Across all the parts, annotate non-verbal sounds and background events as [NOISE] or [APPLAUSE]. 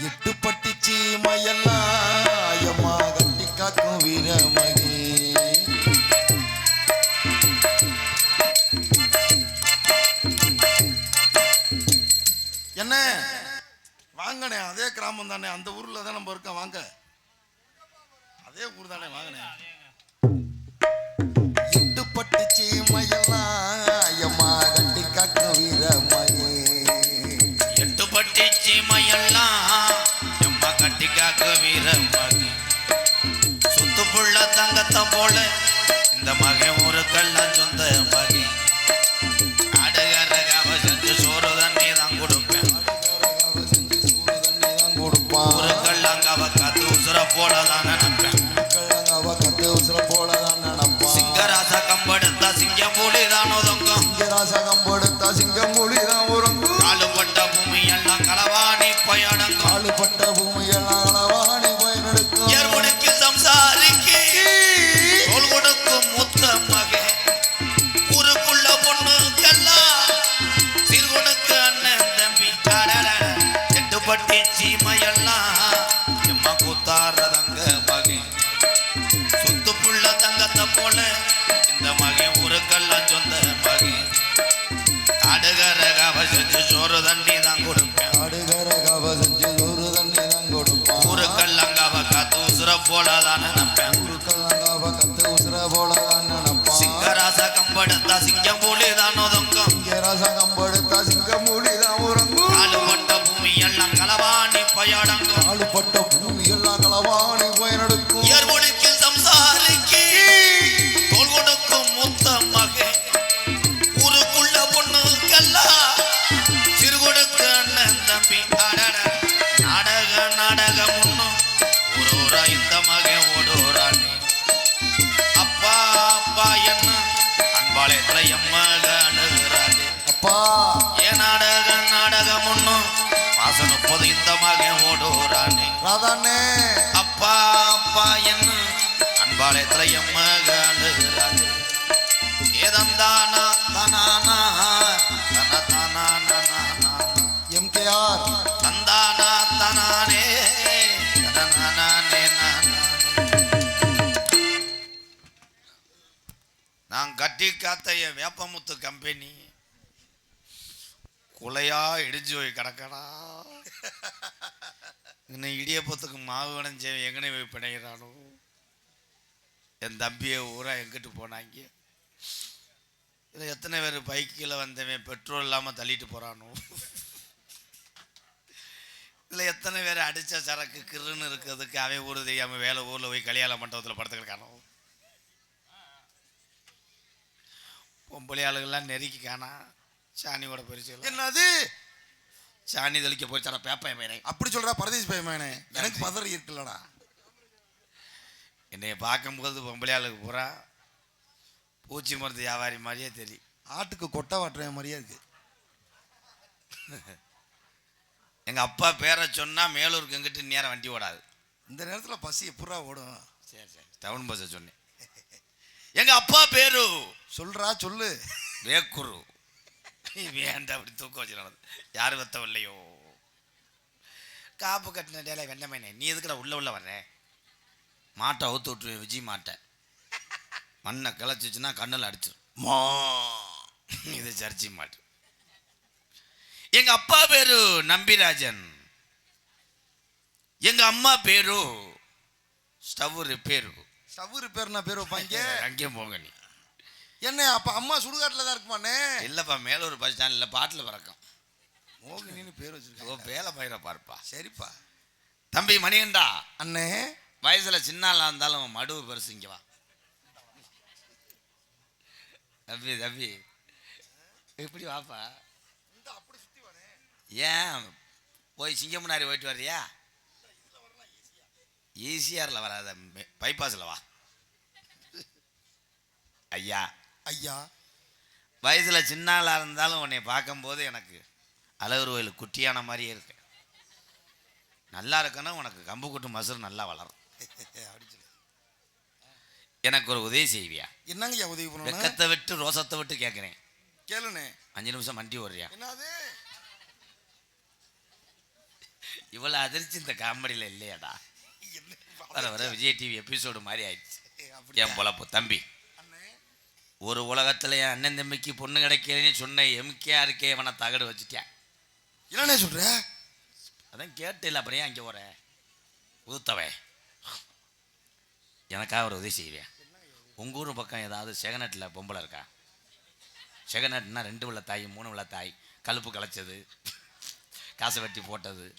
எட்டு பட்டி சீமையெல்லாம் கட்டி காக்கும் வீரமகி. என்ன? வாங்கண்ணே அதே கிராமம் தானே. அந்த ஊர்ல தான் நம்ம இருக்கோம். வாங்க. அதே ஊர் தானே. வாங்கண்ணே. எட்டு பட்டி சீமையெல்லாம் கட்டி காக்கும் வீரமகி. எட்டு பட்டிச்சி மய காக்க வீரமகி சுத்து புள்ள தங்கத்தை போல இந்த மகன் ஒரு கல்லாம் சொந்த மகி சிங்கராச சிங்கம் போலி என்ன? அன்பாலயத்துல எம்மக அழுகிறாரு ஏதந்தானா தனானா தன தானா எம்கேஆர். தந்தானா தனானே. நான் கட்டி காத்த என் வேப்பமுத்து கம்பெனி குலையா இடிஞ்சு போய் கிடக்கடா. இன்னும் இடியப்பத்துக்கு மாவு விளைஞ்சவன் எங்கனே போய் பிணைகிறானோ என் தம்பியை ஊரா எங்கிட்டு போனாங்க? இதில் எத்தனை பேர் பைக்கில் வந்தவன் பெட்ரோல் இல்லாமல் தள்ளிட்டு போகிறானோ இதில் எத்தனை பேர் அடித்த சரக்கு கிருன்னு இருக்கிறதுக்கு அவன் ஊர் தெரியாமல் வேலை ஊரில் போய் கல்யாண மண்டபத்தில் படுத்துக்கிட்டானோ பொம்பளை ஆளுகள்லாம் நெருக்கி காணா. சாணியோட போயிடுச்சு என்னது? சாணி தெளிக்க போயிடுச்சாடா பேப்பன் மேனே அப்படி சொல்றா பரதேஷ் பயமானே எனக்கு பதறி இருக்குல்லடா. என்னைய பார்க்கும்போது பொம்பளை ஆளுக்கு பூரா பூச்சி மருந்து வியாபாரி மாதிரியே தெரியும். ஆட்டுக்கு கொட்டை வாட்டுற மாதிரியே இருக்கு. எங்கள் அப்பா பேரை சொன்னால் மேலூருக்கு எங்கிட்ட நேரம் வண்டி ஓடாது. இந்த நேரத்துல பசி எப்படா ஓடும்? சரி சரி. டவுன் பஸ்ஸை சொன்னேன். எங்கள் அப்பா பேரு? சொல்றா சொல்லு. வேக்குரு. வேண்டாம் அப்படி தூக்க வச்சு யார் வெத்தவில்லையோ காப்பு கட்டின டேல வெண்ணமேனே நீ எதுக்குடா உள்ள உள்ள வர்ற? மாட்டை அவுத்து விட்டுருவேன் விஜய் மாட்டை. மண்ணை கிளச்சிச்சுன்னா கண்ணில் அடிச்சிடும் மா. இது சர்ச்சி மாட்டு எங்க அப்பா பேரு நம்பிராஜன். எங்க அம்மா பேரு ஸ்டவ் ரிப்பேரு. ஸ்டவ் ரிப்பேர்னா பேர் வைப்பாங்க? [LAUGHS] அங்கேயும் போங்க நீ. என்ன அப்ப அம்மா சுடுகாட்டுல தான் இருக்குமாண்ணே? இல்லப்பா மேலூர் பஸ் ஸ்டாண்டில் பாட்டில் பறக்கும். மோகினின்னு பேர் வச்சிருக்கோம் வேலை பயிர பார்ப்பா. சரிப்பா. தம்பி மணிகண்டா. அண்ணே. வயசுல சின்னாலா இருந்தாலும் மடுவு பெருசு இங்க வா. தம்பி தம்பி. எப்படி வாப்பா? ஏன்? போய் சிங்கமுனாரி போயிட்டு வர்றியா? ஈசிஆரில் வராத பைபாஸில் வா. ஐயா. ஐயா. வயசுல சின்னாளா இருந்தாலும் உன்னை பார்க்கும்போது எனக்கு அழகர் கோயில் குட்டியான மாதிரியே இருக்கு. நல்லா இருக்கணும் உனக்கு கம்பு கூட்டு மசூர் நல்லா வளரும். எனக்கு ஒரு உதவி செய்வியா? என்னங்க ஐயா உதவி பண்ணணும் வெக்கத்தை விட்டு ரோசத்தை விட்டு கேட்குறேன் கேளுண்ணே. அஞ்சு நிமிஷம் மண்டி ஓடுறியா? என்னது? இவ்வளோ அதிர்ச்சி இந்த காமெடியில் இல்லையாடா? வர வர விஜய் டிவி எபிசோடு மாதிரி ஆயிடுச்சு. என் பொழப்பு தம்பி. ஒரு உலகத்தில் என் அண்ணன் தம்பிக்கு பொண்ணு கிடைக்கலன்னு சொன்ன எம்கேஆருக்கே அவனை தகடு வச்சுட்டேன் என்னண்ணே சொல்ற? அதான் கேட்டு இல்லை அப்புறம் ஏன் அங்கே போற? உதுத்தவன் எனக்காக ஒரு உதவி செய்வேன் உங்கள் ஊர் பக்கம் ஏதாவது செகநட்டில் பொம்பளை இருக்கா? செகநட்னா ரெண்டு உள்ள தாய் மூணு உள்ள தாய். கழுப்பு கலைச்சது காசை வெட்டி போட்டது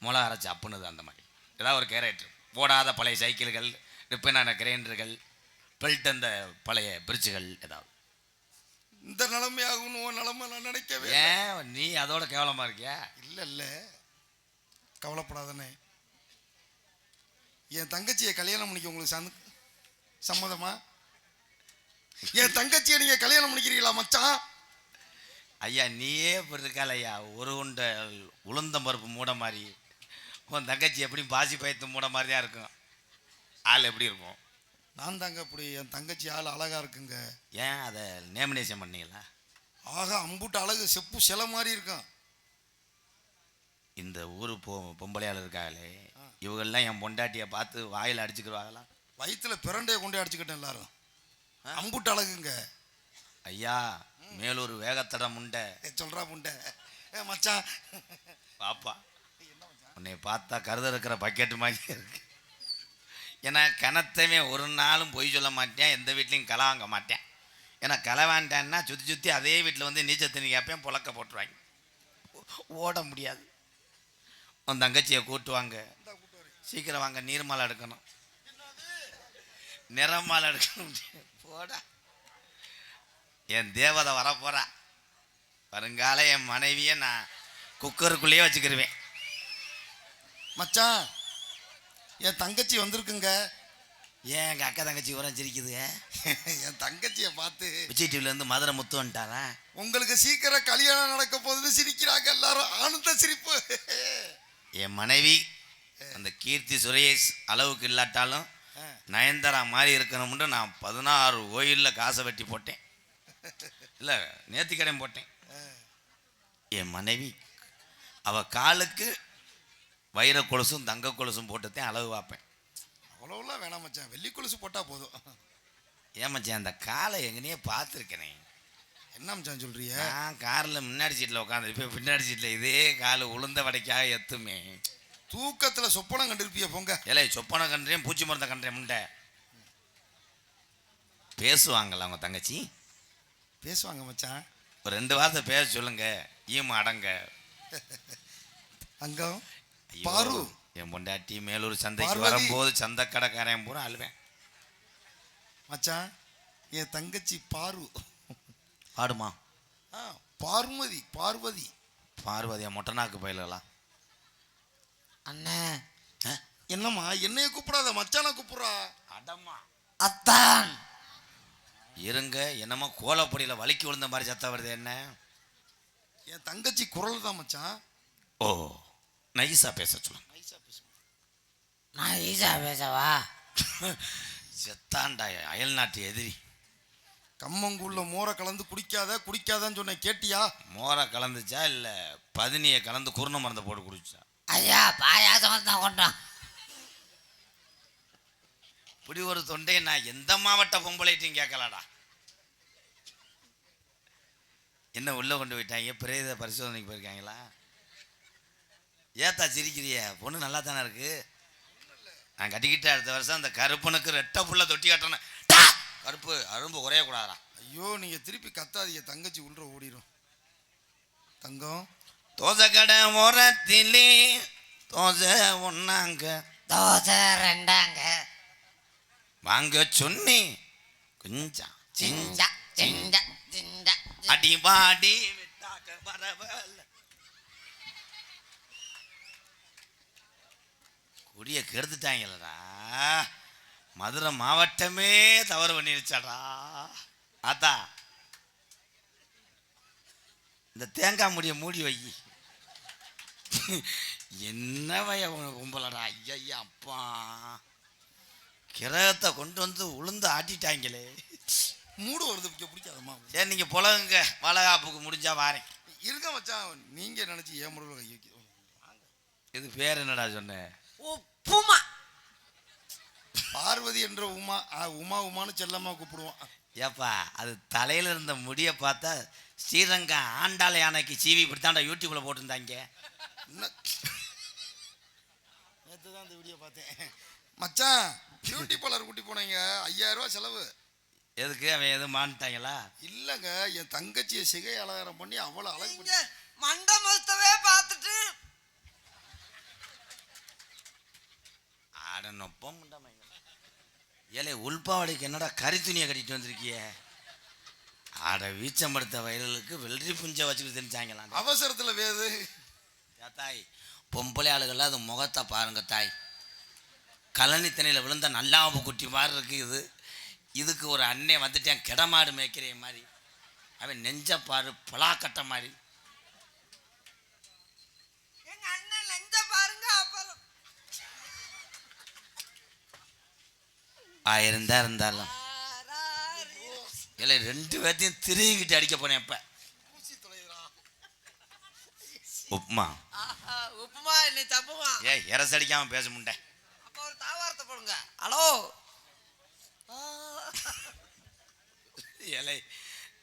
முளை அரைச்சி அப்புனுது அந்த மாதிரி. ஏதாவது ஒரு கேரக்டர். போடாத பழைய சைக்கிள்கள் ரிப்பனான கிரைண்டர்கள் பெல்ட் அந்த பழைய பிரிட்ஜுகள் ஏதாவது. இந்த நிலைமையாகும்னு உன் நிலைமை நான் நினைக்கவே. ஏன்? நீ அதோட கேவலமாக இருக்கியா? இல்ல இல்ல. கவலைப்படாதண்ணே. என் தங்கச்சியை கல்யாணம் பண்ணிக்க உங்களுக்கு சந்த சம்மதமா? என் தங்கச்சியை நீங்க கல்யாணம் பண்ணிக்கிறீங்களா மச்சான்? ஐயா நீயே இப்படி இருக்கால ஐயா. ஒரு உண்டை உளுந்தம் பருப்பு மூட மாதிரி. உன் தங்கச்சி எப்படியும் பாசி பயத்து மூட மாதிரி தான் இருக்கும். ஆள் எப்படி இருக்கும்? நான் தாங்க அப்படி என் தங்கச்சி ஆள் அழகா இருக்குங்க. ஏன் அதை நேமினேஷன் பண்ணீங்களா? ஆக அம்புட்டு அழகு செப்பு சிலை மாதிரி இருக்கும். இந்த ஊர் பொ பொம்பளையாள் இருக்காங்களே. இவங்கெல்லாம் என் பொண்டாட்டியை பார்த்து வாயில் அடிச்சுக்கிடுவாங்களா வயிற்றுல பிரண்டையை கொண்டே அடிச்சுக்கிட்டேன் எல்லாரும். அம்புட்டு அழகுங்க. ஐயா மேலூர் வேகத்தட முண்டை. புண்டை ஏ மச்சான். பாப்பா. உன்னை பார்த்தா கருத இருக்கிற பக்கெட்டு மாதிரி இருக்கு. ஏன்னா கணத்தவே ஒரு நாளும் பொய் சொல்ல மாட்டேன் எந்த வீட்லையும் களை வாங்க மாட்டேன். ஏன்னா களை வாண்டான்னா சுற்றி சுற்றி அதே வீட்டில் வந்து நீச்சல் தண்ணி கேட்பேன் புழக்க போட்டுருவாங்க. ஓட முடியாது. உன் தங்கச்சியை கூட்டுவாங்க சீக்கிரம் வாங்க நீர்மாலை எடுக்கணும். நிறமாலை எடுக்கணும். போடா. என் தேவதை வரப்போறா. வருங்கால என் மனைவியை நான் குக்கருக்குள்ளேயே வச்சுக்கிருவேன். மச்சான் என் தங்கச்சி வந்திருக்குங்க. ஏன் எங்கள் அக்கா தங்கச்சி உரம் சிரிக்குதுங்க என் தங்கச்சியை பார்த்து விஜய் டிவிலேருந்து மதுரை முத்து வந்துட்டாரா? உங்களுக்கு சீக்கிரம் கல்யாணம் நடக்க போகுதுன்னு சிரிக்கிறாங்க எல்லாரும். ஆனந்த சிரிப்பு. என் மனைவி அந்த கீர்த்தி சுரேஷ் அளவுக்கு இல்லாட்டாலும் நயன்தாரா மாதிரி இருக்கணும்னு நான் பதினாறு கோயிலில் காசை வெட்டி போட்டேன். இல்லை நேர்த்திக்கடன் போட்டேன். என் மனைவி அவ காலுக்கு வைர கொலுசும் தங்க கொலுசும் போட்டுத்தான் அளவு பார்ப்பேன். அவ்வளோலாம் வேணாம் மச்சான். வெள்ளி கொலுசு போட்டா போதும். ஏமாச்சேன் அந்த காலை எங்கனையே பார்த்துருக்கேனே. என்ன மச்சான் சொல்றிய நான் காரில் முன்னாடி சீட்டில் உட்காந்துருப்பேன் பின்னாடி சீட்டில் இதே கால் உளுந்த வடைக்காக எத்துமே. தூக்கத்துல சொப்பனம் கண்டிருப்பிய பொங்க? இலை சொப்பனை கன்றேன் பூச்சி மருந்தை கன்றேன் முண்டை. பேசுவாங்கல்ல அவங்க தங்கச்சி? பேசுவாங்க மச்சான். ஒரு ரெண்டு வார்த்தை பேச சொல்லுங்க. ஈம அடங்க. அங்கம் ஐயோ, பாரு. என் பொண்டாட்டி மேலூர் சந்தைக்கு பார்வதி. வரும்போது சந்தை கடைக்காரன் பூரா அழுவேன். மச்சான் என் தங்கச்சி பாரு. பாடுமா? ஆ, பார்வதி பார்வதி. பார்வதியா மொட்டனாக்கு பயிலலாம் அண்ணே. என்னம்மா என்னைய கூப்பிடாத மச்சான கூப்பிடுறா. அடம்மா. அத்தான். இருங்க என்னமோ கோலப்பொடியில் வலிக்கி விழுந்த மாதிரி சத்தம் வருது என்ன? என் தங்கச்சி குரல் தான் மச்சான். ஓ நைஸா பேச சொல்லுங்க. நான் ஈஸா பேசவா? செத்தாண்டா அயல் நாட்டு எதிரி. கம்மங்கூழ்ல மோரை கலந்து குடிக்காத குடிக்காதன்னு சொன்னேன் கேட்டியா? மோரை கலந்துச்சா இல்லை பதினியை கலந்து குருண மருந்தை போட்டு குடிச்சா? ஐயா பாயாசம் தான் கொண்டோம் இப்படி ஒரு தொண்டையை நான் எந்த மாவட்ட பொம்பளைட்டையும் கேட்கலடா. என்ன உள்ளே கொண்டு போயிட்டாங்க? பிரேத பரிசோதனைக்கு போயிருக்காங்களா? ஏத்தா சிரிக்கிறிய? பொண்ணு நல்லா தானே இருக்கு? நான் கட்டிக்கிட்ட அடுத்த வருஷம் அந்த கருப்பனுக்கு ரெட்டை புள்ள தொட்டி கட்டணும். டா! கருப்பு அரும்பு குறையக்கூடாதா ஐயோ நீங்க திருப்பி கத்தாதீங்க. தங்கச்சி உள்ள ஓடிரும். தங்கம் தோசை கடை ஓரத்திலே தோசை ஒன்னாங்க தோசை ரெண்டாங்க. வாங்க சொன்னி. கொஞ்சம் சிஞ்ச சிஞ்சா சிஞ்சா அடி பாடி விட்டாக்க பரவாயில்ல. குடிய கெடுத்துட்டாங்களடா. மதுரை மாவட்டமே தவறு பண்ணிருச்சாடா. ஆத்தா இந்த தேங்காய் முடிய மூடி வை. என்ன வய கும்பலடா? ஐயா அப்பா. கிரகத்தை கொண்டு வந்து உளுந்து ஆட்டிட்டாங்களே. மூடு வருது பிடிக்க பிடிக்காதம்மா. சரி நீங்கள் புலகுங்க. வளகாப்புக்கு முடிஞ்சா வாரேன். இருக்க மச்சான். நீங்க நினைச்சு ஏன் வைக்க. இது பேர் என்னடா சொன்னேன் உப்புமா. பார்வதி என்ற உமா உமா உமான்னு செல்லம்மா கூப்பிடுவோம் ஏப்பா அது தலையில இருந்த முடியை பார்த்தா ஸ்ரீரங்கம் ஆண்டாள யானைக்கு சீவி இப்படித்தாண்டா யூடியூப்ல போட்டிருந்தாங்க. நேற்று தான் இந்த வீடியோ பார்த்தேன் மச்சான் பியூட்டி பார்லர் கூட்டி போனீங்க. ஐயாயிரம் ரூபாய் செலவு. எதுக்கு? அவன் எதுவும் மாட்டாங்களா? இல்லைங்க என் தங்கச்சியை சிகை அலங்காரம் பண்ணி அவ்வளோ அழகு மண்டபத்தவே பார்த்துட்டு. ஆட நொப்பம் ஏலே உள்பாவடைக்கு என்னடா கறி துணியை கட்டிட்டு வந்திருக்கிய? ஆட வீச்சம்படுத்த வயலுக்கு வெள்ளரி புஞ்சை வச்சுக்கிட்டு தெரிஞ்சாங்களாம். அவசரத்துல வேது. தாய்? பொம்பளை ஆளுகள்லாம் அது முகத்தை பாருங்க தாய். கழனி தண்ணியில் விழுந்த நல்லாவு குட்டி மாதிரி இருக்கு இது. இதுக்கு ஒரு அண்ணன் வந்துட்டேன் கிடமாடு மேய்க்கிற மாதிரி. அவன் நெஞ்ச பாரு பலாக்கட்டை மாதிரி. ஆயிரம் தான் இருந்தாலும். இல்லை ரெண்டு பேர்த்தையும் திருகிட்டு அடிக்க போனேன் இப்போ. உப்மா. உப்புமா என்னை தப்புமா? ஏ இரசடிக்காம பேச முண்டை. அப்ப ஒரு தாவாரத்தை போடுங்க. ஹலோ? ஏலே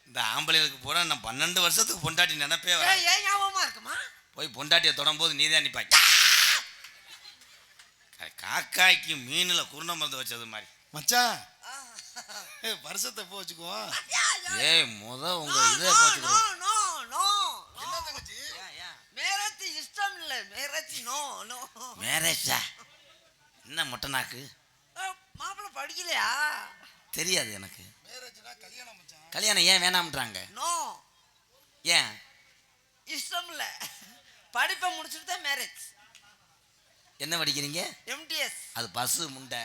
இந்த ஆம்பளைகளுக்கு பூரா நான் பன்னெண்டு வருஷத்துக்கு பொண்டாட்டி நினைப்பே வர ஏன் ஞாபகமா இருக்குமா? போய் பொண்டாட்டியை தொடரும்போது நீ தான் நிப்பாய். காக்காய்க்கு மீனில் குருணை மருந்து வச்சது மாதிரி. மச்சான். வருஷத்தை போ வச்சுக்குவோம்? ஏய் முத உங்க இதே no, போச்சுக்கிறோம் no, no, no, என்ன no. தங்கச்சி மேரேஜ் இஷ்டம் இல்ல மேரேஜ் நோ நோ மேரேஜா என்ன மொட்டை நாக்கு மாப்பிள்ள படிக்கலையா? தெரியாது எனக்கு. மேரேஜ்னா கல்யாணம் மச்சான். கல்யாணம் ஏன் வேணாம்ன்றாங்க? நோ. ஏன்? இஷ்டம் இல்ல படிப்பை முடிச்சுட்டு தான் மேரேஜ் என்ன படிக்கிறீங்க? எம்டிஎஸ் அது பஸ்ஸு முண்டை.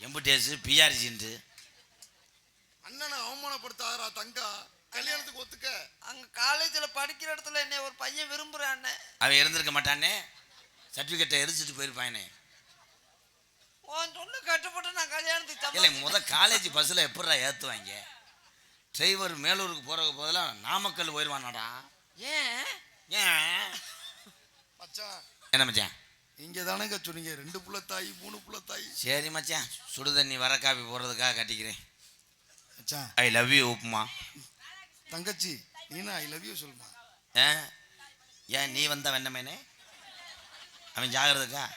எம்புடேஸு பிஆர்ஜின்ட்டு அண்ணனை அவமானப்படுத்தாதரா தங்கா. கல்யாணத்துக்கு ஒத்துக்க. அங்க காலேஜ்ல படிக்கிற இடத்துல என்னை ஒரு பையன் விரும்புறான்னு அவன் இருந்திருக்க மாட்டானே? சர்டிஃபிகேட்டை எரிச்சிட்டு போயிருப்பானே. உன் சொல்லு கட்டுப்பட்டு நான் கல்யாணத்துக்கு இல்லை. முத காலேஜ் பஸ்ஸில் எப்படிடா ஏற்றுவாங்க டிரைவர் மேலூருக்கு போகிறதுக்கு பதிலாக நாமக்கல் போயிடுவானாடா ஏன்? ஏன்? மச்சான். என்ன மச்சான்? இங்க தானங்க சொன்னீங்க ரெண்டு புள்ள தாய் மூணு புள்ள தாய். சரி மச்சான் சுடு தண்ணி வர காப்பி போடுறதுக்காக கட்டிக்கிறேன். மச்சான். I love you upma. தங்கச்சி நீனா ஐ லவ் யூ சொல்லுமா. ஆ? ஏன் நீ வந்த வெண்ணமேனே? அவன் ஜாகிரதுக்கா?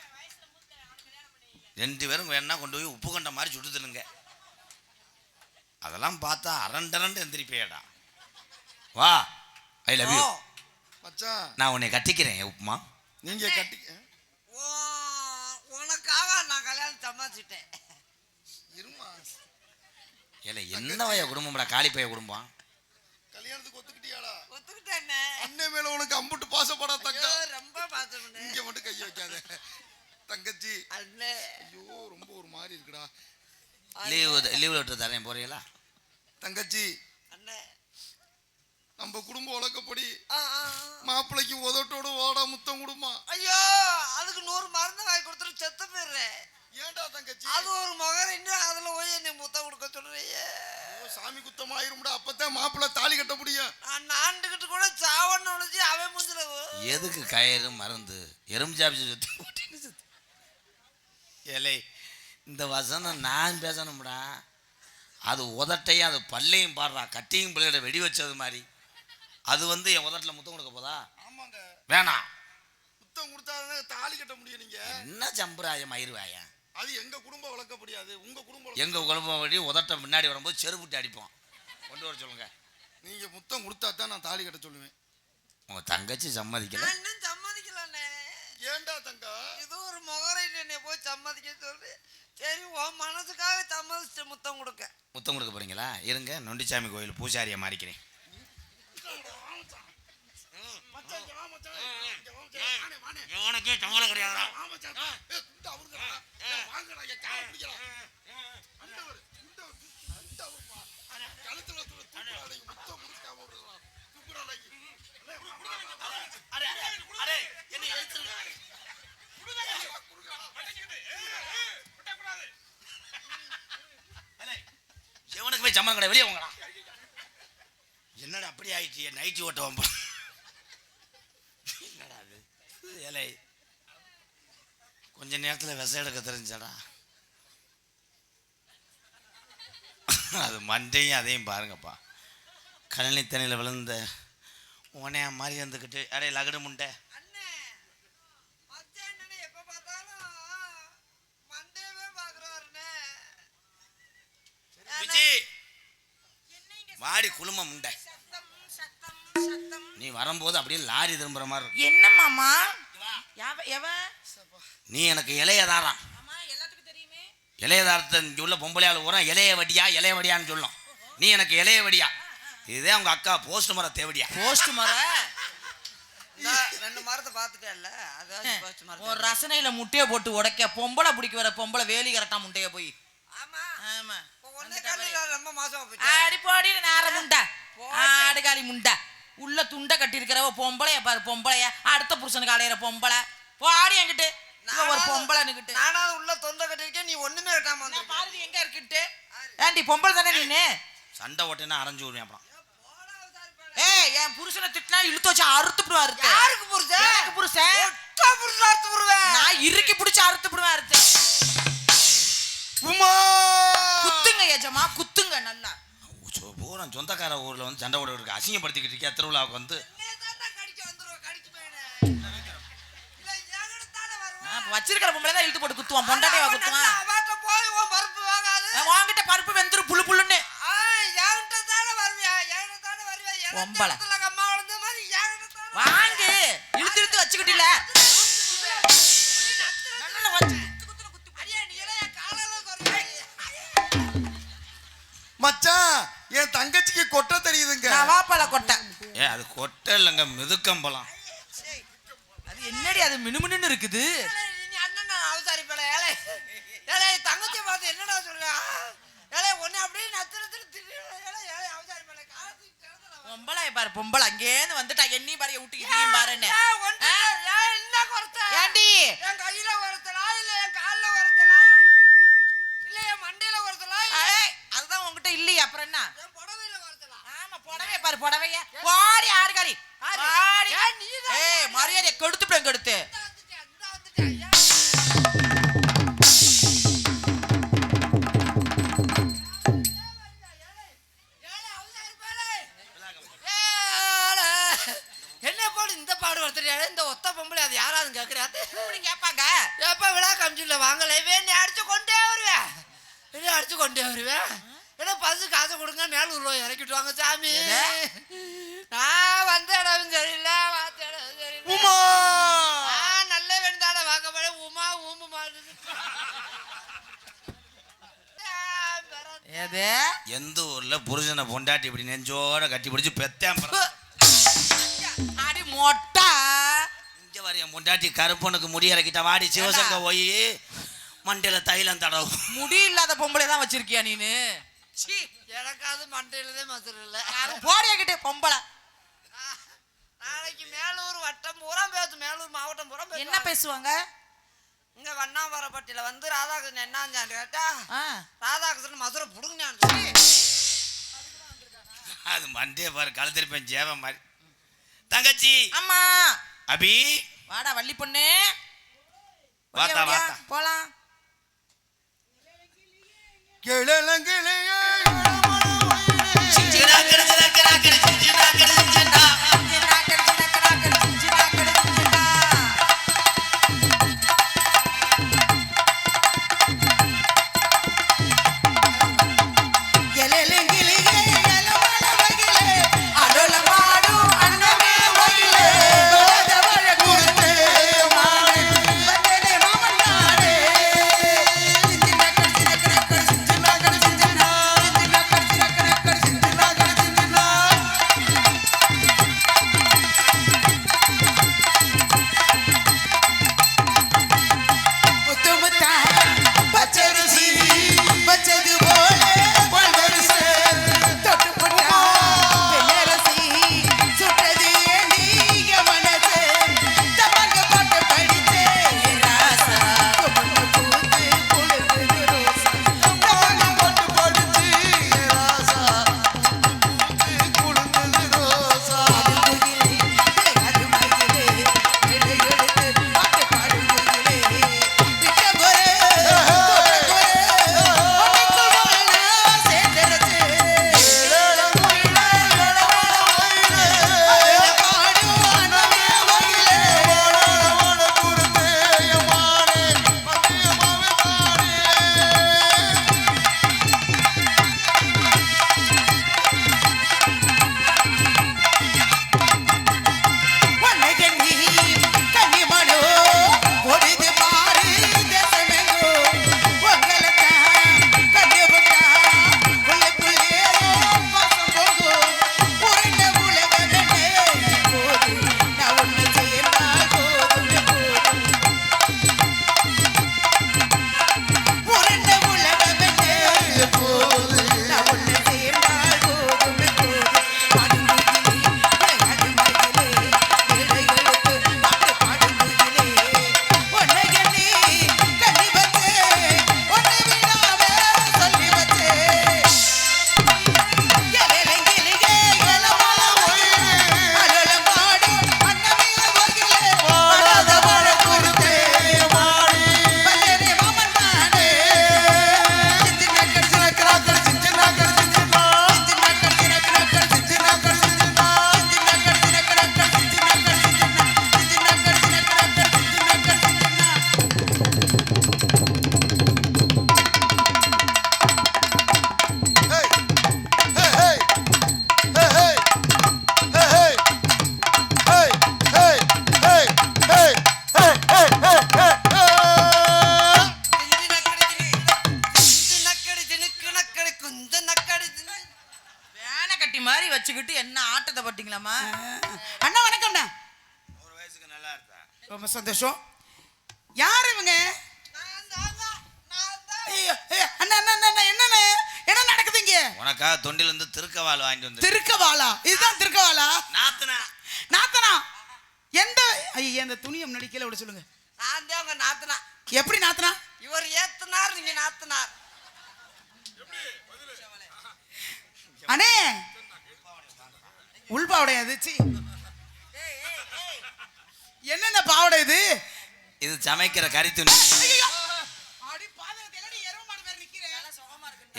ரெண்டு பேரும் வேணா கொண்டு போய் உப்பு கண்ட மாதிரி சுட்டு தின்னுங்க அதெல்லாம் பார்த்தா அரண்டரண்டு எந்திரிப்பேடா. வா ஐ லவ் யூ. மச்சான். நான் உன்னை கட்டிக்கிறேன் உப்புமா. நீங்க கட்டி உன்- உனக்காக நான் கல்யாணம் சம்பாதிச்சிட்டேன். இருமா. இல்லை என்ன வய குடும்பம்டா? காளிப்பைய குடும்பம். கல்யாணத்துக்கு ஒத்துக்கிட்டியாடா? ஒத்துக்கிட்டேன்னு அண்ணன் மேல உனக்கு அம்புட்டு பாசப்படா தங்கா ஐயோ, ரொம்ப பார்த்துக்கிட்டேன் இங்க மட்டும் கைய வைக்காத. தங்கச்சி. அண்ணே. ஐயோ ரொம்ப ஒரு மாதிரி இருக்குடா. லீவு லீவ் லெட்டர் தரேன் போறீங்களா? தங்கச்சி. அண்ணே. நம்ம குடும்ப வழக்கப்படி ஆ, ஆ, ஆ. மாப்பிள்ளைக்கு உதட்டோட ஓடா முத்தம் கொடுமா. ஐயோ அதுக்கு நூறு மருந்து வாங்கி கொடுத்துட்டு செத்து போயிடுறேன். ஏன்டா தங்கச்சி? அது ஒரு மகன் இன்னும் அதுல போய் என்னை முத்தம் கொடுக்க சொல்றீங்க சாமி குத்தம் ஆயிரும்டா அப்பதான் மாப்பிள்ளை தாலி கட்ட முடியும். நான் நாண்டுகிட்டு கூட சாவன்னு நினைச்சு அவன் முஞ்சில எதுக்கு கயிறு மருந்து? எறும்பு சுத்தி ஏலே இந்த வசனம் நான் பேசணும்டா. அது உதட்டையும் அது பல்லையும் பாடுறா. கட்டியும் பிள்ளையோட வெடி வச்சது மாதிரி. அது வந்து என் உதட்டில் முத்தம் கொடுக்க போதா? ஆமாங்க. வேணாம். முத்தம் கொடுத்தாதான் தாலி கட்ட முடியும் நீங்க? என்ன சம்பிராயம் ஆயிருவாயா அது எங்க குடும்ப வழக்கப்படியாது உங்க குடும்ப வழக்க- எங்கள் குழம்பு வழி உதட்ட முன்னாடி வரும்போது செருப்புட்டு அடிப்போம். கொண்டு வர சொல்லுங்க. நீங்க முத்தம் கொடுத்தா தான் நான் தாலி கட்ட சொல்லுவேன். உங்கள் தங்கச்சி சம்மதிக்கல. நான் இன்னும் சம்மதிக்கலண்ணே. ஏன்டா தங்கா? இது ஒரு முகரை என்னை போய் சம்மதிக்க சொல்லி. சரி உன் மனசுக்காக சம்மதிச்சு முத்தம் கொடுக்க. முத்தம் கொடுக்க போறீங்களா? இருங்க நொண்டிச்சாமி கோயில் பூசாரியை மாறிக்கிறேன். இங்க. ஏய், குடுடா. சிவனுக்கு போய் சம்பளம் கிடையாது. வெளியே வாங்கடா. என்னடா அப்படி ஆயிடுச்சு? நைட்டி ஓட்ட வம்பா? ஏலே கொஞ்ச நேரத்தில் விச எடுக்க தெரிஞ்சடா. அது மண்டையும் அதையும் பாருங்கப்பா. கழனி தண்ணியில் விழுந்த உனையா மாதிரி வந்துக்கிட்டு அடே லகடு முண்டை. வாடி குழும முண்டை. சத்தம் சத்தம் சத்தம். நீ வரும்போது அப்படியே லாரி திரும்புற மாதிரி இருக்கும். என்ன மாமா? நீ எனக்கு இளையதாராம் ஆமா எல்லாத்துக்கும் தெரியுமே. இளையதாரத்தை இங்கே உள்ள பொம்பளையாள் பூரா இளைய வடியா இளைய வடியான்னு சொல்லும். நீ எனக்கு இளைய வடியா. இதே அவங்க அக்கா போஸ்ட் மர தேவடியா. போஸ்ட் மர ரெண்டு மரத்தை பார்த்துட்டேல்ல அதான் போச்சு ஒரு மரம் ரசனையில முட்டைய போட்டு உடைக்க பொம்பளை பிடிக்க வர பொம்பளை வேலி கரெக்டா முட்டைய போய். ஆமா. ஆமா. ரொம்ப மாசமா போச்சு. ஆடி போடி நேர முண்டை. ஆடுகாலி முண்டை. உள்ள துண்டை கட்டி இருக்கிறவ பொம்பளைய பாரு பொம்பளைய? அடுத்த புருஷனுக்கு அலையிற பொம்பளை. போடி என்கிட்ட. இவ ஒரு பொம்பளைன்னுகிட்டு. நானாவது உள்ள தொண்டை கட்டிருக்கேன் நீ ஒண்ணுமே கட்டாம நான் வந்திருக்க. பாருது எங்க இருக்குன்ட்டு ஏண்டி பொம்பளை தானே நீனு சண்டை ஓட்டினா அரைஞ்சு விடுவேன் அப்புறம். ஏய் என் புருஷனை திட்டினா இழுத்து வச்சு அறுத்து விடுவா அறுத்து. யாருக்கு புருஷன் எனக்கு புருஷன் ஒட்ட புருஷன் அறுத்து விடுவேன். நான் இறுக்கி பிடிச்சு அறுத்து விடுவேன் அறுத்து. உமா. குத்துங்க ஏஜமா குத்துங்க நல்லா. பூரா சொந்தக்கார ஊரில் வந்து சண்டை போட இருக்கு. அசிங்கப்படுத்திக்கிட்டு இருக்கியா? திருவிழாவுக்கு வந்து. வச்சிருக்கிற பொம்பளை தான் இழுத்து போட்டு குத்துவான். பொண்டாட்டியை குத்துவான். வாங்கிட்ட பருப்பு வெந்துரு வருவியா. எனக்கு பொம்பளை. வாங்கு. இழுத்து இழுத்து வச்சுக்கிட்டில தங்கச்சிக்கு கொட்ட தெரியுதுங்க. நான் வாப்பல கொட்டை. ஏ அது கொட்டை இல்லைங்க மிதுக்கம்பலம் அது என்னடி அது மினுமினுன்னு இருக்குது. தங்கச்சியை பார்த்து என்னடா சொல்ற? உன்னை அப்படியே நத்து நத்துன்னு திட்டுறேன். ஏலே, ஏலே, அவசாரி பேல, காலத்துக்கு கிடந்துடா. பொம்பளை பாரு பொம்பளை. அங்கேருந்து வந்துட்டா எண்ணி பாரு விட்டு இதையும் பாருன்னு. என்ன குறைச்ச? ஏண்டி? என் கையில ஒருத்தலா இல்ல என் கால்ல ஒருத்தலா இல்ல என் மண்டையில ஒருத்தலா இல்ல ஏய், அதுதான் உன்கிட்ட இல்லையா அப்புறம் என்ன என் புடவையில ஒருத்தலா ஆமா புடவைய பாரு புடவைய போடி ஆடுகாலி ஆடு. போடி ஏன் நீதான் ஏய் மரியாதையை கெடுத்துட்டேன் கெடுத்து இந்த வந்துட்டேன், இந்த வந்துட்டேன். ஏன்? ஏலே, அவசாரி பேலே. ஏலே. என்ன போடு இந்த பாடு ஒருத்தர் இந்த ஒத்த பொம்பளை அது யாராவது கேக்குறாது இப்படி கேட்பாங்க எப்ப விழா கமிச்சில வாங்கல? நீ அடிச்சு கொண்டே வருவேன். அடிச்சு கொண்டே வருவேன். என்ன பசு காசு கொடுங்க மேலூர்ல இறக்கிட்டு வாங்க சாமி. நான் வந்த இடம் சரியில்லை பார்த்த இடம் சரியில்லை. உமா! நான் நல்ல வேண்டாட வாக்கப்பட உமா ஊம்பு மாடுது எது எந்த ஊர்ல புருஷனை பொண்டாட்டி இப்படி நெஞ்சோட கட்டி பிடிச்சி பெத்தேன். அடி மொட்டா. இங்க வர என் பொண்டாட்டி கருப்பனுக்கு முடி இறக்கிட்ட வாடி சிவசங்க போய் மண்டையில தைலம் தடவு முடி இல்லாத பொம்பளை தான் வச்சிருக்கியா நீனு? சீ எனக்காவது மண்டையிலதே மசுறு இல்லை. அது போடியா கிட்டே பொம்பளை. நாளைக்கு மேலூர் வட்டம் பூரா பேசு மேலூர் மாவட்டம் பூரா. என்ன பேசுவாங்க? இங்க வண்ணாமரப்பட்டியில வந்து ராதாகிருஷ்ணன் என்னாஞ்சான்னு கேட்டா ராதாகிருஷ்ணன் மதுரை புடுங்கினான் அது மண்டையை பாரு கழுத்திருப்பேன் ஜேவன் மாதிரி. தங்கச்சி. அம்மா. அபி. வாடா வள்ளி பொண்ணு? வாத்தா. போலாம். கிளங்கிளையே ரொம்ப சந்தோஷம். யார் இவங்க? ஐயோ, ஐயோ, அண்ணா அண்ணா அண்ணா, அண்ணா என்னண்ணே? என்ன நடக்குது இங்க? உனக்காக தொண்டில இருந்து திருக்கவாள் வாங்கிட்டு வந்து திருக்கவாலா? இதுதான் திருக்கவாலா? நாத்தனா. நாத்தனா? எந்த ஐயா அந்த துணியை முன்னாடி கீழே விட சொல்லுங்க. நான் தான் உங்க நாத்தனா. எப்படி நாத்தனா? இவர் ஏத்துனார் நீங்க நாத்தனார். அண்ணே உள்பாவடை அது சீ. என்னென்ன பாவடை இது? இது சமைக்கிற கறி துணி.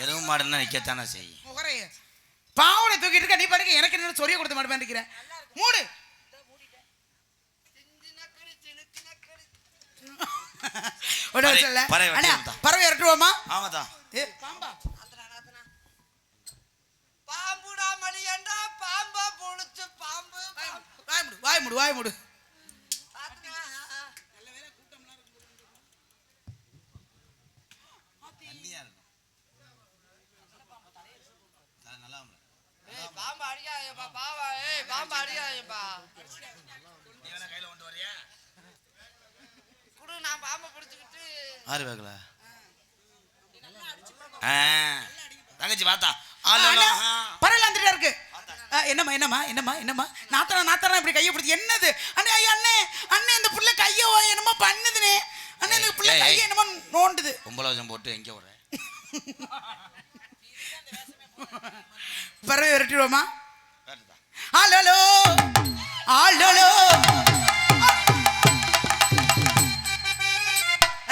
எருவு மாடுன்னா நிக்கத்தானே செய்யும். பாவடை தூக்கிட்டு இருக்க நீ பாருங்க எனக்கு என்ன சொரிய கொடுத்த மாடு மாதிரி நிக்கிறேன் மூடு. பறவை இறட்டுவோமா ஆமாதான். பாம்பா. பாம்புடா மணி என்றா பாம்பா பொழிச்சு பாம்பு பாம்பு. வாய் மூடு வாய் மூடு வாய் மூடு நாத்தனா. ஏய், பாம்பு அடிக்காதேப்பா. குடு, நான் பாம்பை பிடிச்சுக்கிட்டு. ஆறு தங்கச்சி பார்த்தா பறவைல வந்துட்டே இருக்கு. என்னம்மா என்னம்மா என்னம்மா என்னம்மா? நாத்தனா நாத்தனா இப்படி கையை பிடிச்சி. என்னது? அண்ணே ஐயோ அண்ணே அண்ணே இந்த புள்ள கையை என்னமோ பண்ணுதுனே. அண்ணே இந்த புள்ள. கையை என்னமோ நோண்டுது. வச்சம் போட்டு எங்க விடுற [LAUGHS] [LAUGHS] பறவை விரட்டிடுவோமா ஆலோலோ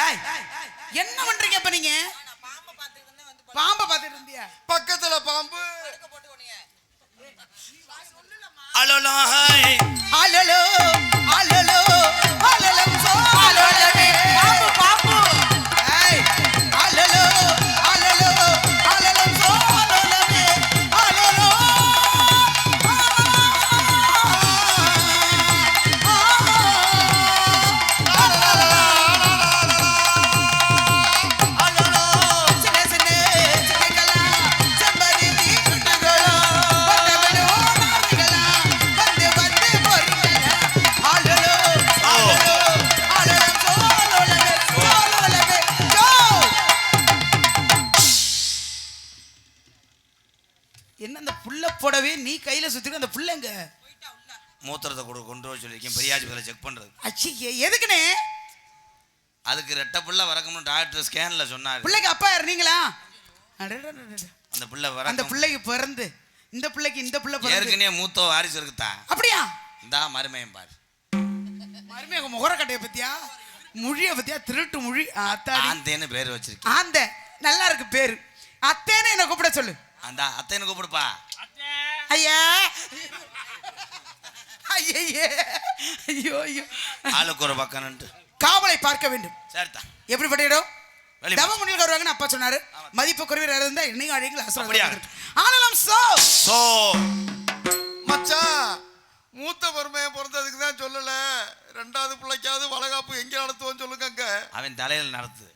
ஏய், என்ன பண்றீங்க இப்ப நீங்க? பாம்பை பார்த்துட்டு இருந்தியா? பக்கத்துல பாம்பு. அலோலோ ஹாய் ஆலோலோ ஆலோலோ டாக்டர் ஸ்கேன்ல சொன்னாரு. பிள்ளைக்கு அப்பா யார்? நீங்களா. அந்த புள்ள அந்த பிள்ளைக்கு பிறந்து இந்த பிள்ளைக்கு இந்த பிள்ளை ஏற்கனவே மூத்த வாரிசு இருக்குதா? அப்படியா? இந்தா மருமையும் பாரு. மருமையாக முகரக்கட்டையை பத்தியா? மொழியை பத்தியா? திருட்டு மொழி ஆந்தேன்னு பேர் வச்சிருக்கேன். ஆந்த நல்லா இருக்கு பேரு. அத்தேன்னு என்ன கூப்பிட சொல்லு. அந்த அத்தைன்னு கூப்பிடுப்பா. ஐயா. ஐயே ஐயோ ஐயோ. ஆளுக்கு ஒரு பக்கம்னுட்டு காவலை பார்க்க வேண்டும். சரிதா. எப்படிப்பட்ட இடம் வெளி தவ முனியில் வருவாங்கன்னு அப்பா சொன்னாரு. மதிப்பு குறைவர் இருந்தா என்னையும் அழைக்கல அப்படியா? ஆனாலும் சோ சோ மச்சான் மூத்த மருமையன் பிறந்ததுக்கு தான் சொல்லல. ரெண்டாவது பிள்ளைக்காவது வளகாப்பு எங்க நடத்துவோம் சொல்லுங்க அங்க. அவன் தலையில் நடத்து.